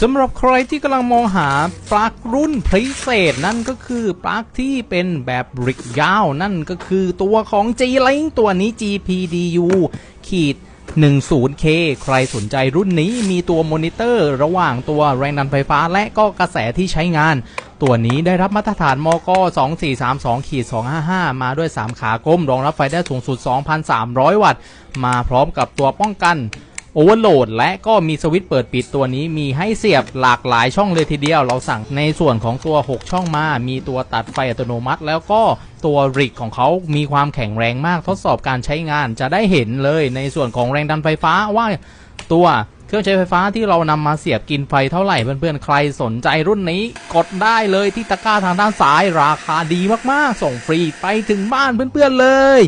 สำหรับใครที่กำลังมองหาปลั๊กรุ่นพิเศษนั่นก็คือปลั๊กที่เป็นแบบริกยาว นั่นก็คือตัวของ G-Link ตัวนี้ GPDU ขีด 10K ใครสนใจรุ่นนี้มีตัวมอนิเตอร์ระหว่างตัวแรงดันไฟฟ้าและก็กระแสที่ใช้งาน ตัวนี้ได้รับมาตรฐานมก 2432ขีด255 มาด้วย 3 ขากลมรองรับไฟได้สูงสุด 2,300 วัตต์ มาพร้อมกับตัวป้องกัน โอเวอร์โหลดและก็มีสวิตช์เปิดปิดตัวนี้มีให้เสียบหลากหลายช่องเลยทีเดียว เราสั่งในส่วนของตัว 6 ช่องมา มีตัวตัดไฟอัตโนมัติ แล้วก็ตัวริกของเขามีความแข็งแรงมากทดสอบการใช้งานจะได้เห็นเลยในส่วนของแรงดันไฟฟ้าว่าตัวเครื่องใช้ไฟฟ้าที่เรานำมาเสียบกินไฟเท่าไหร่เพื่อนๆ ใครสนใจรุ่นนี้กดได้เลยที่ตะกร้าทางด้านซ้ายราคาดีมากๆ ส่งฟรีไปถึงบ้านเพื่อนๆเลย